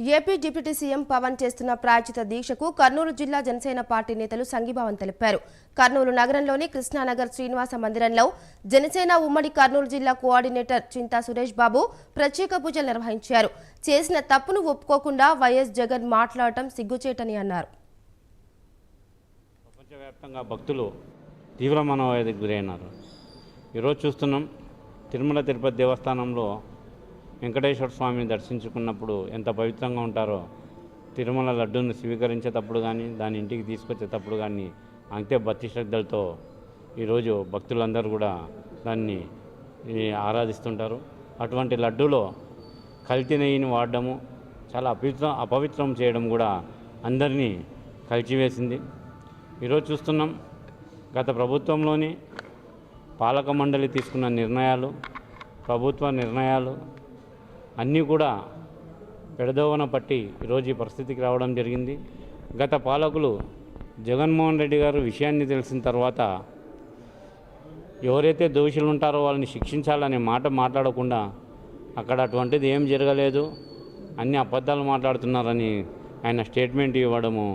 AP deputy CM Pawan చేస్తున్న ప్రాచిత దీక్షకు కర్నూలు జిల్లా జనసేన పార్టీ నేతలు సంఘీభావం తెలిపారు. కర్నూలు నగరంలోని కృష్ణానగర్ శ్రీనివాస మందిరంలో జనసేన ఉమ్మడి కర్నూలు జిల్లా కోఆర్డినేటర్ చింతా సురేష్ బాబు ప్రత్యేక పూజలు నిర్వహించారు. చేసిన తప్పును ఒప్పుకోకుండా వైఎస్ జగన్ మాట్లాడటం సిగ్గుచేటని అన్నారు. ప్రపంచవ్యాప్తంగా భక్తులు తీవ్ర మనోవేదకు గురైనారు. ఈరోజు చూస్తున్నాం తిరుమల తిరుపతి దేవస్థానంలో వెంకటేశ్వర స్వామిని దర్శించుకున్నప్పుడు ఎంత పవిత్రంగా ఉంటారో తిరుమల లడ్డూను స్వీకరించేటప్పుడు కానీ దాని ఇంటికి తీసుకొచ్చేటప్పుడు కానీ అంతే భక్తి శ్రద్ధలతో ఈరోజు భక్తులందరూ కూడా దాన్ని ఈ, ఆరాధిస్తుంటారు. అటువంటి లడ్డూలో కల్తీ నెయ్యిని వాడడము చాలా అపవిత్రం అపవిత్రం చేయడం కూడా అందరినీ కలిచివేసింది. ఈరోజు చూస్తున్నాం గత ప్రభుత్వంలోని పాలక మండలి తీసుకున్న నిర్ణయాలు ప్రభుత్వ నిర్ణయాలు అన్నీ కూడా పెడదోవన పట్టి ఈరోజు ఈ పరిస్థితికి రావడం జరిగింది. గత పాలకులు జగన్మోహన్ రెడ్డి గారు విషయాన్ని తెలిసిన తర్వాత ఎవరైతే దోషులు ఉంటారో వాళ్ళని శిక్షించాలనే మాట మాట్లాడకుండా అక్కడ అటువంటిది ఏం జరగలేదు. అన్ని అబద్ధాలు మాట్లాడుతున్నారని ఆయన స్టేట్మెంట్ ఇవ్వడము